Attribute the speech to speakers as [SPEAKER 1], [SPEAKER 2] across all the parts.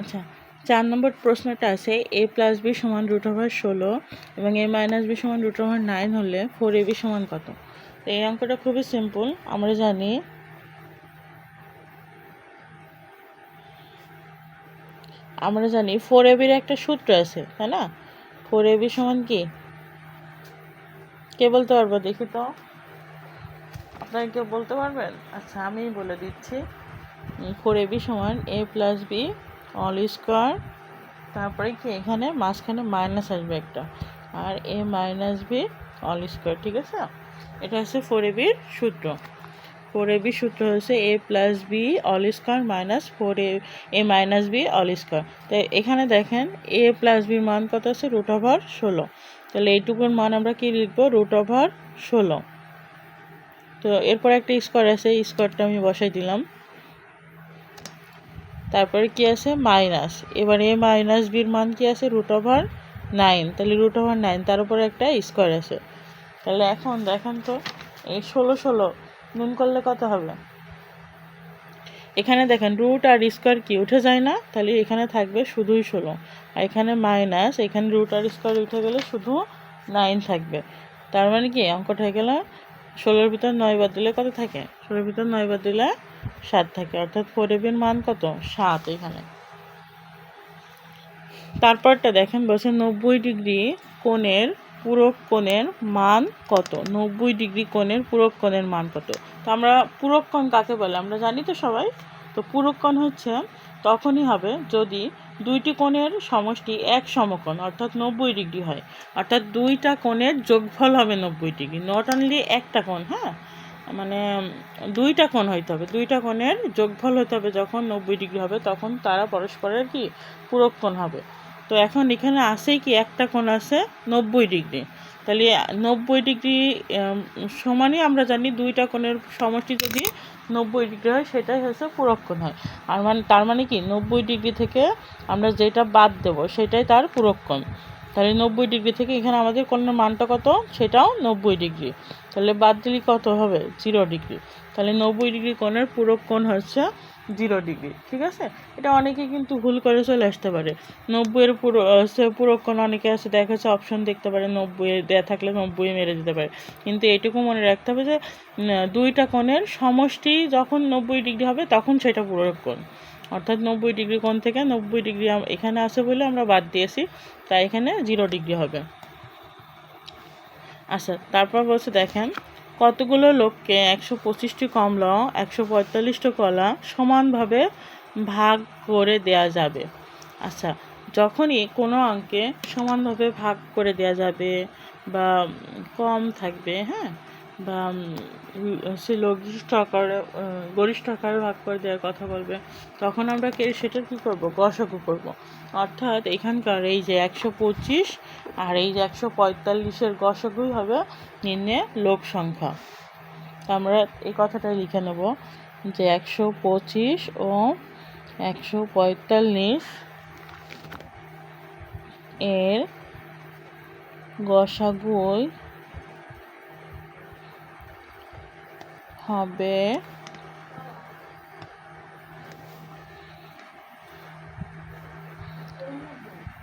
[SPEAKER 1] আচ্ছা চার নম্বর প্রশ্নটা আছে, এ প্লাস বি সমান রুট ওভার ষোলো এবং এ মাইনাস বি সমান রুট ওভার নাইন হলে ফোর এ বি সমান কত? তো এই অঙ্কটা খুবই সিম্পল, আমরা জানি আমরা জানি ফোর এ বির একটা সূত্র আছে, তাই না? ফোর এ বি সমান কি? কে বলতে পারব দেখি তো? আপনারা কেউ বলতে পারবেন? আচ্ছা আমি বলে দিচ্ছি। ফোর এ বি সমান A plus B all square. তারপরে কি এখানে? মাঝখানে মাইনাস আসবে একটা। আর A minus B all square, ঠিক আছে? এটা হচ্ছে ফোর এ বির সূত্র। ফোর এ বি সূত্র হচ্ছে A plus B all square minus four A A minus B all square. তাই এখানে দেখেন, এ প্লাস বির মান কত আছে? রুট ওভার ষোলো। তাহলে এইটুকুর মান আমরা কি লিখব? রুট ওভার ষোলো। তো এরপর একটা স্কোয়ার আছে স্কোয়ারটা আমি বসাই দিলাম। তারপরে কি আছে? মাইনাস। এবার এ মাইনাস বির মান কি আছে? রুট ওভার নাইন তাহলে রুট ওভার নাইন তার উপরে একটা স্কোয়ার আছে। তাহলে এখন দেখেন তো, এই ষোলো ষোলো গুণ করলে কত হবে? এখানে দেখেন রুট আর স্কোয়ার কি? উঠে যায় না? তাহলে এখানে থাকবে শুধুই ষোলো। আর এখানে মাইনাস এখানে রুট আর স্কোয়ার উঠে গেলে শুধু নাইন থাকবে। তার মানে কি? অঙ্কটা হয়ে গেলে ষোলোর ভিতর নয় বাদ দিলে কত থাকে? ষোলোর ভিতর নয় বাদ দিলে সাত থাকে, অর্থাৎ ফোর এবির মান কত? সাত এখানে। তারপরটা দেখেন, বলছে নব্বই ডিগ্রি কোণের পূরক কোণের মান কত? নব্বই ডিগ্রি কোণের পূরক কোণের মান কত? তো আমরা পূরক কোণ কাকে বলে? আমরা জানি তো সবাই। তো পূরক কোণ হচ্ছে, তখনই হবে যদি দুইটি কোণের সমষ্টি এক সমকোণ, অর্থাৎ নব্বই ডিগ্রি হয়। অর্থাৎ দুইটা কোণের যোগফল হবে নব্বই ডিগ্রি। নট অনলি একটা কোণ হ্যাঁ? মানে দুইটা কোণ হইতে হবে। দুইটা কোণের যোগফল হতে হবে যখন নব্বই ডিগ্রি হবে, তখন তারা পরস্পরের কি? পূরক কোণ হবে। তো এখন এখানে আসেই কি? একটা কোণ আছে নব্বই ডিগ্রি। তাহলে নব্বই ডিগ্রি সমানই আমরা জানি দুইটা কোণের সমষ্টি যদি নব্বই ডিগ্রি হয়, সেটাই হচ্ছে পুরক্ষণ হয়। আর মানে তার মানে কি? নব্বই ডিগ্রি থেকে আমরা যেটা বাদ দেব, সেটাই তার পুরক্ষণ তাহলে নব্বই ডিগ্রি থেকে এখানে আমাদের কোণের মানটা কত? সেটাও নব্বই ডিগ্রি। তাহলে বাদ দিলে কত হবে? Zero degree. তাহলে নব্বই ডিগ্রি কোণের পুরো কোণ হচ্ছে জিরো ডিগ্রি, ঠিক আছে? এটা অনেকে কিন্তু ভুল করে চলে আসতে পারে। নব্বইয়ের পুরো পুরক কোণ অনেকে আছে, দেখা যাচ্ছে অপশন দেখতে পারে নব্বই দেওয়া থাকলে নব্বই মেরে দিতে পারে। কিন্তু এটুকু মনে রাখতে হবে যে দুইটা কোণের সমষ্টি যখন নব্বই ডিগ্রি হবে, তখন সেটা পুরক কোণ। অর্থাৎ নব্বই ডিগ্রি কোণ থেকে নব্বই ডিগ্রি এখানে আছে বলে আমরা বাদ দিয়েছি, তাই এখানে জিরো ডিগ্রি হবে। আচ্ছা তারপর বলছে দেখেন, কতগুলো লোককে একশো পঁচিশটি কমলা, একশো পঁয়তাল্লিশটি কলা সমানভাবে ভাগ করে দেয়া যাবে। আচ্ছা যখনই কোনো অঙ্কে সমানভাবে ভাগ করে দেয়া যাবে বা কম থাকবে হ্যাঁ বা সে লঘিষ্ঠ আকারে গরিষ্ঠ আকারে ভাগ করে দেওয়ার কথা বলবে, তখন আমরা কে সেটার কী করব? গসগু করব। অর্থাৎ এখানকার এই যে একশো পঁচিশ আর এই যে একশো পঁয়তাল্লিশের গসগুই হবে নিম্নে লোক সংখ্যা। আমরা এই কথাটাই লিখে নেব যে একশো পঁচিশ ও একশো পঁয়তাল্লিশ এর গসাগুই হবে।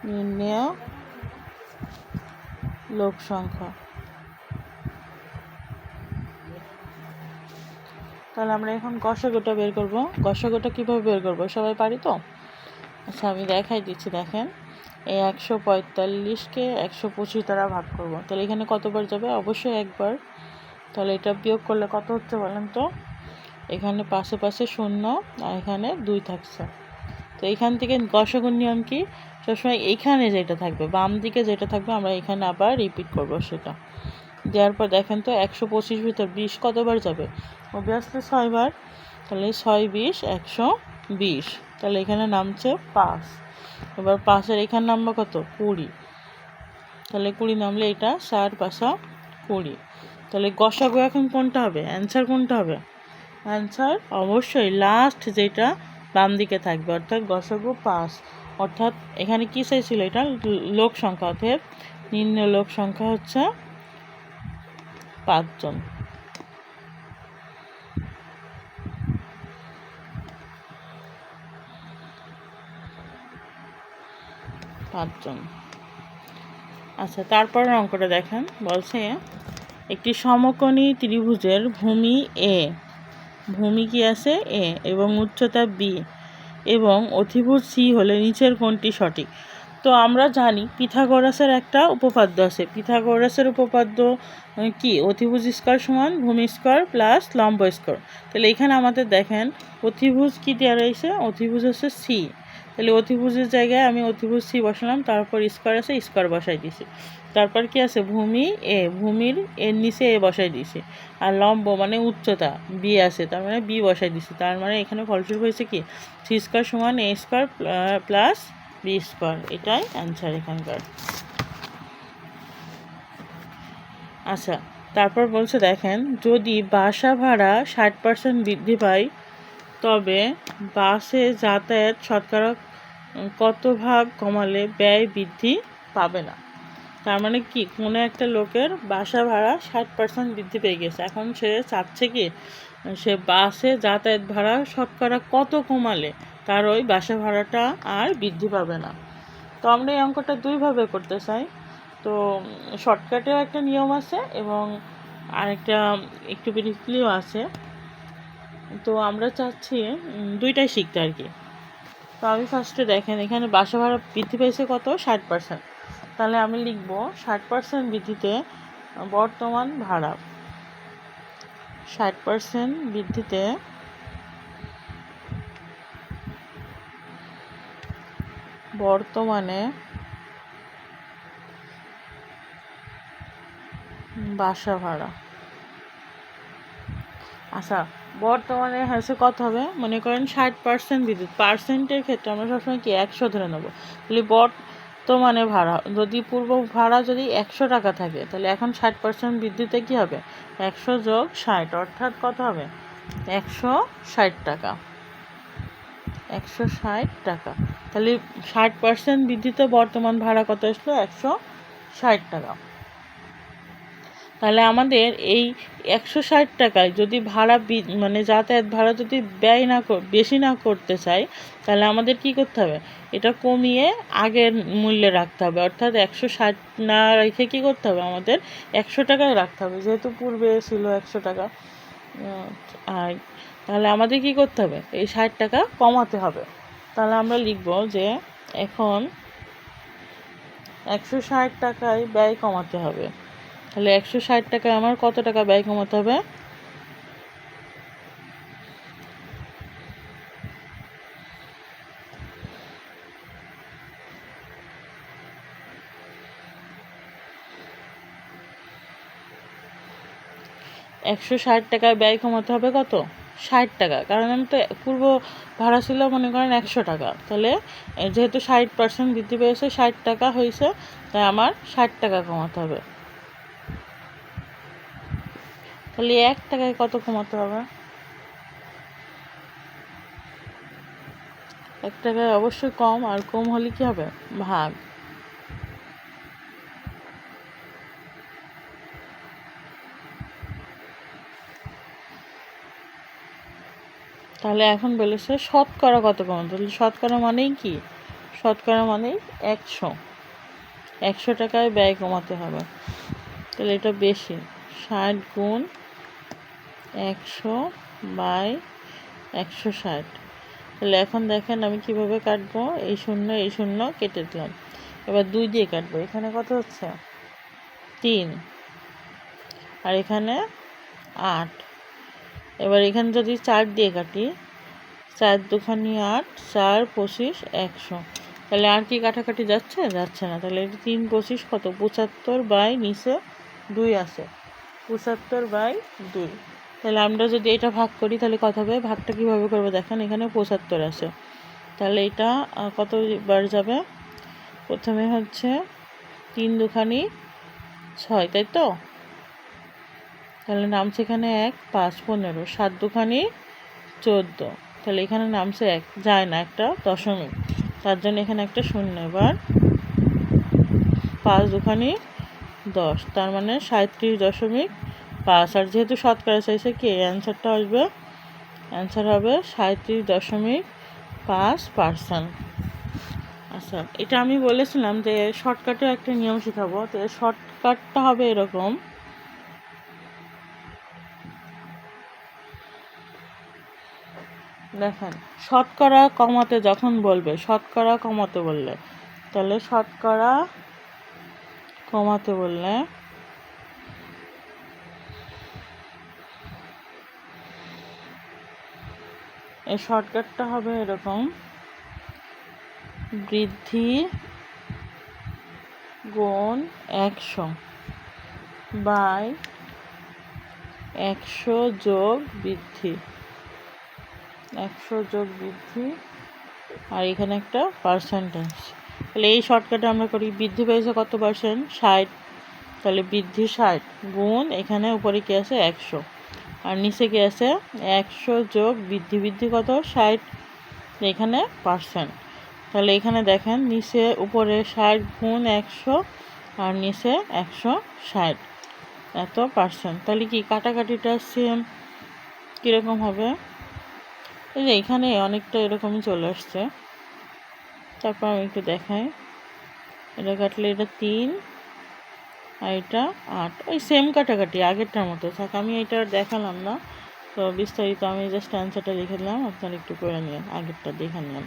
[SPEAKER 1] নির্ণয় লোক সংখ্যা। তাহলে আমরা এখন গসাগুটা বের করব। গসাগুটা কীভাবে বের করব, সবাই পারি তো? আচ্ছা আমি দেখাই দিচ্ছি, দেখেন। এই একশো পঁয়তাল্লিশকে একশো পঁচিশ দ্বারা ভাগ করব। তাহলে এখানে কতবার যাবে? অবশ্যই একবার। তাহলে এটা বিয়োগ করলে কত হচ্ছে বলেন তো? এখানে পাশে পাশে শূন্য আর এখানে দুই থাকছে। তো এখান থেকে গসগুণ নিয়ম কি? সবসময় এইখানে যেটা থাকবে, বাম দিকে যেটা থাকবে, আমরা এখানে আবার রিপিট করব সেটা। দেওয়ার পর দেখেন তো একশো পঁচিশ ভিতর বিশ কতবার যাবে? অবভিয়াসলি ছয়বার। তাহলে ছয় বিশ, একশো বিশ। তাহলে এখানে নামছে পাঁচ। এবার পাঁচের এখানে নামবে কত? কুড়ি। তাহলে কুড়ি নামলে এটা চার পাশা কুড়ি। তাহলে গসাগু এখন কোনটা হবে? অ্যান্সার কোনটা হবে? অ্যান্সার অবশ্যই লাস্ট যেটা বাম দিকে থাকবে, অর্থাৎ গসাগু পাঁচ। অর্থাৎ এখানে কী চাইছিল এটা? লোক সংখ্যা অর্থাৎ নিম্ন লোক সংখ্যা হচ্ছে পাঁচজন পাঁচজন আচ্ছা তারপরের অঙ্কটা দেখেন। বলছে একটি সমকোণী ত্রিভুজের ভূমি এ ভূমি কি আছে? এ এবং উচ্চতা বি এবং অধিভুজ সি হলে নিচের কোনটি সঠিক। তো আমরা জানি পিথাগোরাসের একটা উপপাদ্য আছে। পিথাগোরাসের উপপাদ্য কি? অতিভুজ স্কোয়ার সমান ভূমি স্কোয়ার প্লাস লম্ব স্কোয়ার। তাহলে এখানে আমাদের দেখেন অতিভুজ কি দেওয়া রয়েছে? অতিভুজ হচ্ছে সি তাহলে অতিভুজের জায়গায় আমি অতিভুজ সি বসালাম, তারপর স্কোয়ার আছে, স্কোয়ার বসাই দিছি তারপর কি আছে? ভূমি এ, ভূমির এর নিচে এ বসাই দিছি আর লম্ব মানে উচ্চতা বি আছে, তার মানে বি বসাই দিছি তার মানে এখানে ফলস্বরূপ হয়েছে কি? সি স্কোয়ার সমান A square plus B square, এটাই অ্যান্সার এখানকার। আচ্ছা তারপর বলছে দেখেন, যদি বাসা ভাড়া ষাট পার্সেন্ট বৃদ্ধি পায় তবে বাসে যাতায়াত শতকরা কত ভাগ কমালে ব্যয় বৃদ্ধি পাবে না? তার মানে কি, কোনো একটা লোকের বাসা ভাড়া ষাট পার্সেন্ট বৃদ্ধি পেয়ে গেছে। এখন সে চাচ্ছে কি, সে বাসে যাতায়াত ভাড়া শতকরা কত কমালে তার ওই বাসা ভাড়াটা আর বৃদ্ধি পাবে না? তো আমরা এই অঙ্কটা দুইভাবে করতে চাই। তো শর্টকাটেও একটা নিয়ম আছে এবং আরেকটা একটু ব্রিফলিও আছে। তো আমরা চাচ্ছি দুইটাই শিখতে আর কি। তো আমি ফার্স্টে দেখেন, এখানে বাসা ভাড়া বৃদ্ধি পেয়েছে কত? ষাট পার্সেন্ট তাহলে আমি লিখব, ষাট পার্সেন্ট বৃদ্ধিতে বর্তমান ভাড়া। ষাট পার্সেন্ট বৃদ্ধিতে বর্তমানে বাসা ভাড়া। আচ্ছা বর্তমানে হয়েছে কত হবে? মনে করেন ষাট পার্সেন্ট বিদ্যুৎ। পার্সেন্টের ক্ষেত্রে আমরা সবসময় কি একশো ধরে নেব? তাহলে বর্তমানে ভাড়া, যদি পূর্ব ভাড়া যদি একশো টাকা থাকে, তাহলে এখন ষাট পার্সেন্ট বিদ্যুতে কী হবে? একশো যোগ ষাট, অর্থাৎ কত হবে? একশো ষাট টাকা। একশো ষাট টাকা। তাহলে ষাট পার্সেন্ট বৃদ্ধিতে বর্তমান ভাড়া কত আসলো? একশো ষাট টাকা। তাহলে আমাদের এই একশো ষাট টাকায় যদি ভাড়া মানে যাতায়াত ভাড়া যদি ব্যয় না বেশি না করতে চাই, তাহলে আমাদের কি করতে হবে? এটা কমিয়ে আগের মূল্যে রাখতে হবে। অর্থাৎ একশো ষাট না রেখে কী করতে হবে? আমাদের একশো টাকায় রাখতে হবে। যেহেতু পূর্বে ছিল একশো টাকা আর তাহলে আমাদের কি করতে হবে? এই ষাট টাকা কমাতে হবে। তাহলে আমরা লিখব যে এখন একশো ষাট টাকায় ব্যয় কমাতে হবে। তাহলে একশো ষাট টাকায় আমার, কত টাকা ব্যয় কমাতে হবে? একশো ষাট টাকায় ব্যয় কমাতে হবে কত? ষাট টাকা। কারণ আমি তো পূর্ব ভাড়া ছিল মনে করেন একশো টাকা। তাহলে যেহেতু ষাট পার্সেন্ট বৃদ্ধি পেয়েছে, ষাট টাকা হয়েছে, তাই আমার ষাট টাকা কমাতে হবে। তাহলে এক টাকায় কত কমাতে হবে? এক টাকায় অবশ্যই কম, আর কম হলে কি হবে? ভাগ। তাহলে এখন বলেছে শতকরা কত কমাতে তাহলে শতকরা মানেই কি? শতকরা মানেই একশো। একশো টাকায় ব্যয় কমাতে হবে। তাহলে এটা বেশি। ষাট গুণ একশো বাই একশো ষাট। তাহলে এখন দেখেন আমি কীভাবে কাটবো? এই শূন্য এই শূন্য কেটে দিলাম। এবার দুই দিয়ে কাটবো। এখানে কত হচ্ছে? তিন। আর এখানে আট। এবার এখানে যদি চার দিয়ে কাটি, চার দুখানি আট, চার পঁচিশ, একশো। তাহলে আর কি কাটাকাটি যাচ্ছে? যাচ্ছে না। তাহলে এটা তিন পঁচিশ কত? পঁচাত্তর বাই নিচে দুই আছে। পঁচাত্তর বাই দুই। তাহলে আমরা যদি এটা ভাগ করি, তাহলে কত হবে? ভাগটা কীভাবে করব দেখেন, এখানে পঁচাত্তর আছে। তাহলে এটা কতবার যাবে? প্রথমে হচ্ছে তিন দুখানি ছয়, তাই তো? তাহলে নামছে এখানে এক, পাঁচ, পনেরো, সাত দুখানি চোদ্দ। তাহলে এখানে নামছে এক, যায় না একটা দশমিক। তার জন্য এখানে একটা শূন্য, এবার পাঁচ দুখানি দশ। তার মানে সাঁত্রিশ দশমিক পাঁচ আর যেহেতু শতকরা চাইছে কি অ্যান্সারটা আসবে অ্যান্সার হবে সাঁত্রিশ দশমিক পাঁচ পার্সেন্ট আচ্ছা এটা আমি বলেছিলাম যে শর্টকাটেও একটা নিয়ম শেখাবো, তো শর্টকাটটা হবে এরকম। দেখেন, শতকরা কমাতে যখন বলবে, শতকরা কমাতে বললে, তাহলে শতকরা কমাতে বললে এই শর্টকাটটা হবে এরকম। বৃদ্ধি গুণ একশো বাই একশো যোগ বৃদ্ধি। একশো যোগ বৃদ্ধি। আর এখানে একটা পার্সেন্টেজ তাহলে এই শর্টকাটে আমরা করি, বৃদ্ধি পেয়েছে কত পার্সেন্ট ষাট। তাহলে বৃদ্ধি ষাট গুণ এখানে উপরে কি আছে? একশো। আর নিচে কি আছে একশো যোগ বৃদ্ধি বৃদ্ধি কত? ষাট। এখানে পার্সেন্ট তাহলে এখানে দেখেন, নিচে উপরে ষাট গুণ একশো আর নিচে একশো ষাট। এত পার্সেন্ট তাহলে কি কাটাকাটিটা সেম কীরকম হবে? এই যে এখানে অনেকটা এরকমই চলে আসছে। তারপর আমি একটু দেখাই। এটা কাটলে এটা তিন। আর এটা আট। ওই সেম কাটাকাটি, আগেরটার মতো। থাক, আমি এটা দেখালাম না। তো বিস্তারিত আমি জাস্ট অ্যান্সারটা লিখে দিলাম। আপনারা একটু করে নিন আগেরটা দেখে নিন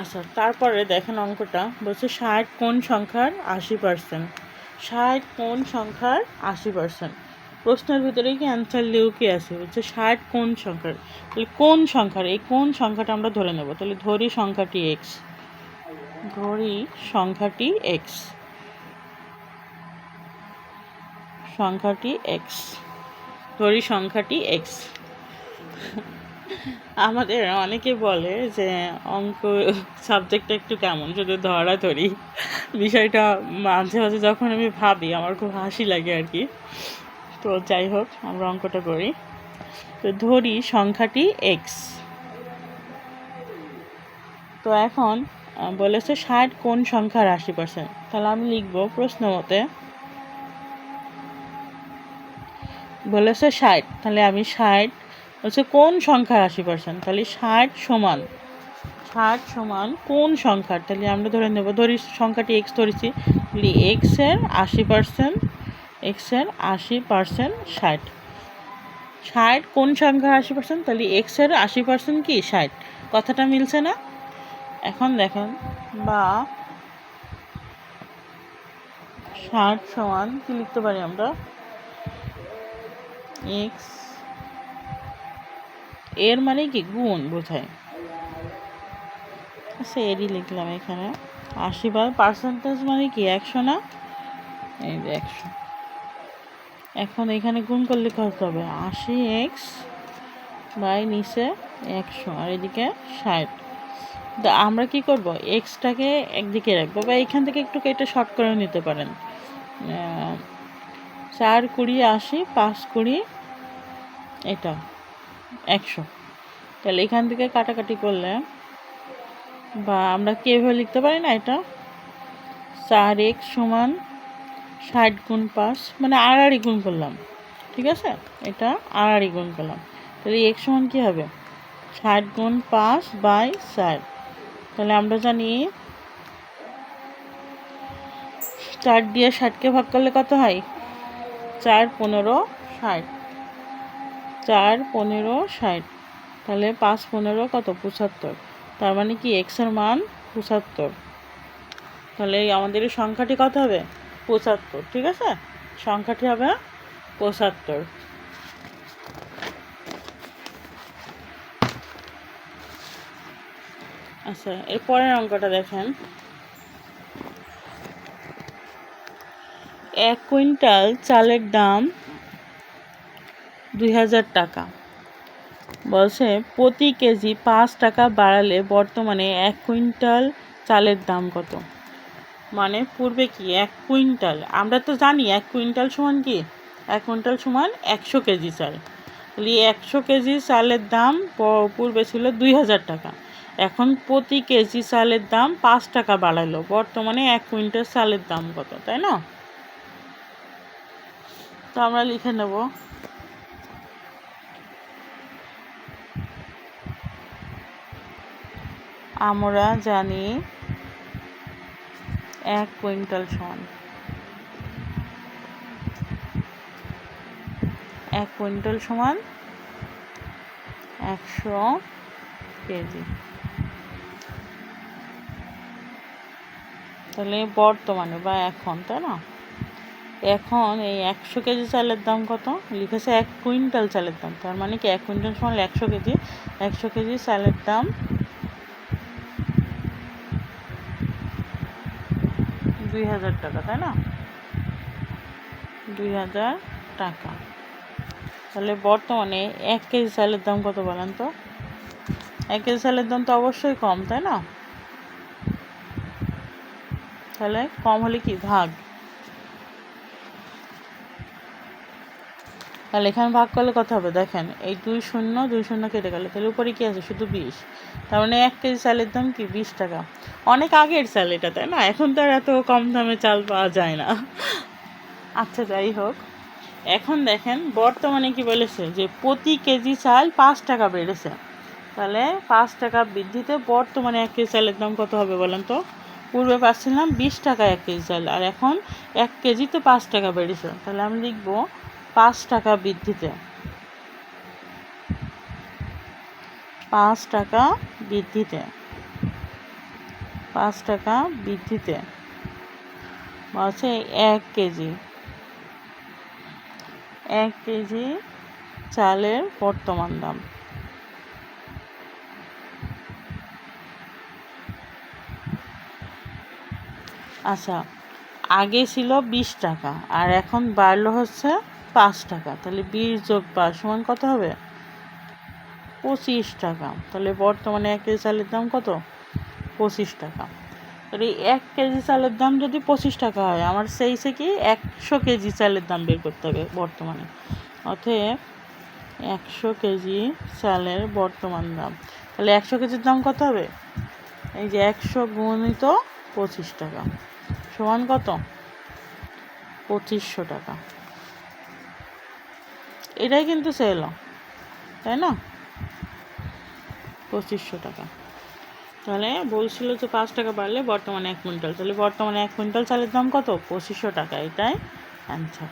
[SPEAKER 1] আচ্ছা তারপরে দেখেন অঙ্কটা। বলছে ষাট কোন সংখ্যার আশি পার্সেন্ট ষাট কোন সংখ্যার আশি পার্সেন্ট প্রশ্নের ভিতরে কি অ্যান্সার লিউকে আছে? বলছে ষাট কোন সংখ্যার। তাহলে কোন সংখ্যার, এই কোন সংখ্যাটা আমরা ধরে নেব। তাহলে ধরি সংখ্যাটি এক্স ধরি সংখ্যাটি এক্স সংখ্যাটি এক্স ধরি সংখ্যাটি এক্স আমাদের অনেকে বলে যে অঙ্ক সাবজেক্টটা একটু কেমন, শুধু ধরা ধরি বিষয়টা মাঝে মাঝে যখন আমি ভাবি, আমার খুব হাসি লাগে আর কি। তো যাই হোক, আমরা অঙ্কটা করি। তো ধরি সংখ্যাটি এক্স তো এখন বলেছে ষাট কোন সংখ্যার আশি পার্সেন্ট তাহলে আমি লিখব প্রশ্ন মতে। বলেছে ষাট, তাহলে আমি ষাট হচ্ছে কোন সংখ্যার আশি পার্সেন্ট তাহলে ষাট সমান ষাট সমান কোন সংখ্যার, তাহলে আমরা ধরে নেব, ধরি সংখ্যাটি এক্স ধরেছি, তাহলে এক্সের আশি পার্সেন্ট এক্সের আশি পার্সেন্ট ষাট। ষাট কোন সংখ্যার আশি পার্সেন্ট তাহলে এক্সের আশি পার্সেন্ট কি? ষাট। কথাটা মিলছে না? এখন দেখেন বা ষাট সমান কি লিখতে পারি আমরা? এক্সের মানে কি? গুণ বোঝায়। আচ্ছা এরই লিখলাম এখানে। আশি বার পার্সেন্টেজ মানে কি? একশো না? এই যে একশো। এখন এখানে গুণ করলে কত হবে? আশি এক্স বাই নিচে একশো আর এদিকে ষাট। তো আমরা কি করব? এক্সটাকে একদিকে রাখব বা এখান থেকে একটু এটা শর্ট করে নিতে পারেন। চার কুড়ি আশি, পাঁচ কুড়ি, এটা, একশো। তাহলে এখান থেকে কাটাকাটি করলে, বা আমরা কেভাবে লিখতে পারি না এটা? চার এক্স সমান ষাট গুণ পাঁচ মানে আড়াআড়ি গুণ করলাম, ঠিক আছে? এটা আড়াআড়ি গুণ করলাম। তাহলে এক সমান কী হবে? ষাট গুণ পাঁচ বাই চার। তাহলে আমরা জানি চার দিয়ে ষাটকে ভাগ করলে কত হয়? চার পনেরো ষাট। চার পনেরো ষাট। তাহলে পাঁচ পনেরো কত? পঁচাত্তর। তার মানে কি? এক্সের মান পঁচাত্তর। তাহলে আমাদের সংখ্যাটি কত হবে? পঁচাত্তর। ঠিক আছে? সংখ্যাটি হবে পঁচাত্তর। আচ্ছা এর পরের অঙ্কটা দেখেন। এক কুইন্টাল চালের দাম দুই হাজার টাকা। বলছে, প্রতি কেজি পাঁচ টাকা বাড়ালে বর্তমানে এক কুইন্টাল চালের দাম কত? মানে পূর্বে কি এক কুইন্টাল? আমরা তো জানি এক কুইন্টাল সমান কি? এক কুইন্টাল সমান একশো কেজি চাল। একশো কেজি চালের দাম পূর্বে ছিল দুই হাজার টাকা। এখন প্রতি কেজি চালের দাম পাঁচ টাকা বাড়ালো বর্তমানে এক কুইন্টাল চালের দাম কত, তাই না? তো আমরা লিখে নেব। আমরা জানি এক কুইন্টাল সমান। এক কুইন্টাল সমান একশো কেজি। তাহলে বর্তমানে বা এখন, তাই না? এখন এই একশো কেজি চালের দাম কত? লিখেছে এক কুইন্টাল চালের দাম। তার মানে কি এক কুইন্টাল সমান একশো কেজি? একশো কেজি চালের দাম দুই হাজার টাকা, তাই না? দুই হাজার টাকা। তাহলে বর্তমানে এক কেজি চালের দাম কত বলেন তো? এক কেজি চালের দাম তো অবশ্যই কম, তাই না? তাহলে কম হলে কি? ভাগ। তাহলে এখানে ভাগ করলে কত হবে? দেখেন, এই দুই শূন্য দুই শূন্য কেটে গেল। তাহলে উপরে কি আছে? শুধু বিশ। তার মানে এক কেজি চালের দাম কি? বিশ টাকা। অনেক আগের চাল এটা, তাই না? এখন তো আর এত কম দামে চাল পাওয়া যায় না। আচ্ছা যাই হোক। এখন দেখেন, বর্তমানে কি বলেছে? যে প্রতি কেজি চাল পাঁচ টাকা বেড়েছে। তাহলে পাঁচ টাকা বৃদ্ধিতে বর্তমানে এক কেজি চালের দাম কত হবে বলেন তো? পূর্বে পাচ্ছিলাম বিশ টাকা এক কেজি চাল, আর এখন এক কেজিতে পাঁচ টাকা বেড়েছে। তাহলে আমি লিখব পাঁচ টাকা বৃদ্ধিতে। পাঁচ টাকা বৃদ্ধিতে। পাঁচ টাকা বৃদ্ধিতে। বলছে এক কেজি। এক কেজি চালের বর্তমান দাম। আচ্ছা আগে ছিল বিশ টাকা, আর এখন বাড়লো হচ্ছে পাঁচ টাকা, তাহলে বিশ যোগ পাঁচ সমান কত হবে? পঁচিশ টাকা, তাহলে বর্তমানে এক কেজি চালের দাম কত? পঁচিশ টাকা, তাহলে এক কেজি চালের দাম যদি পঁচিশ টাকা হয়, আমার সেই সে কি একশো কেজি চালের দাম বের করতে হবে বর্তমানে, অতএব একশো কেজি চালের বর্তমান দাম, তাহলে একশো কেজির দাম কত হবে? এই যে একশো গুণিত পঁচিশ টাকা সমান কত? পঁচিশশো টাকা। এটাই কিন্তু সেল তাই না? পঁচিশশো টাকা। তাহলে বলছিল যে পাঁচ টাকা বাড়লে বর্তমানে এক কুইন্টাল। তাহলে বর্তমানে এক কুইন্টাল চালের দাম কত? পঁচিশশো টাকা, এটাই অ্যান্সার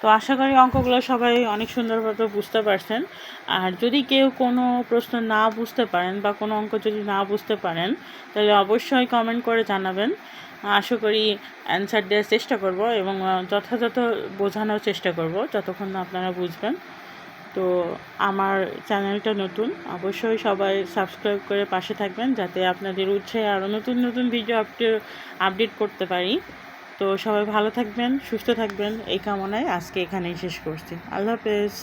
[SPEAKER 1] তো আশা করি অঙ্কগুলো সবাই অনেক সুন্দরভাবে বুঝতে পারছেন। আর যদি কেউ কোনো প্রশ্ন না বুঝতে পারেন বা কোনো অঙ্ক যদি না বুঝতে পারেন, তাহলে অবশ্যই কমেন্ট করে জানাবেন। আশা করি অ্যান্সার দেওয়ার চেষ্টা করব এবং যথাযথ বোঝানোর চেষ্টা করব যতক্ষণ আপনারা বুঝবেন। তো আমার চ্যানেলটা নতুন, অবশ্যই সবাই সাবস্ক্রাইব করে পাশে থাকবেন যাতে আপনাদের উৎসাহে আরও নতুন নতুন ভিডিও আপডেট করতে পারি। তো সবাই ভালো থাকবেন, সুস্থ থাকবেন, এই কামনায় আজকে এখানেই শেষ করছি। আল্লাহ হাফেজ।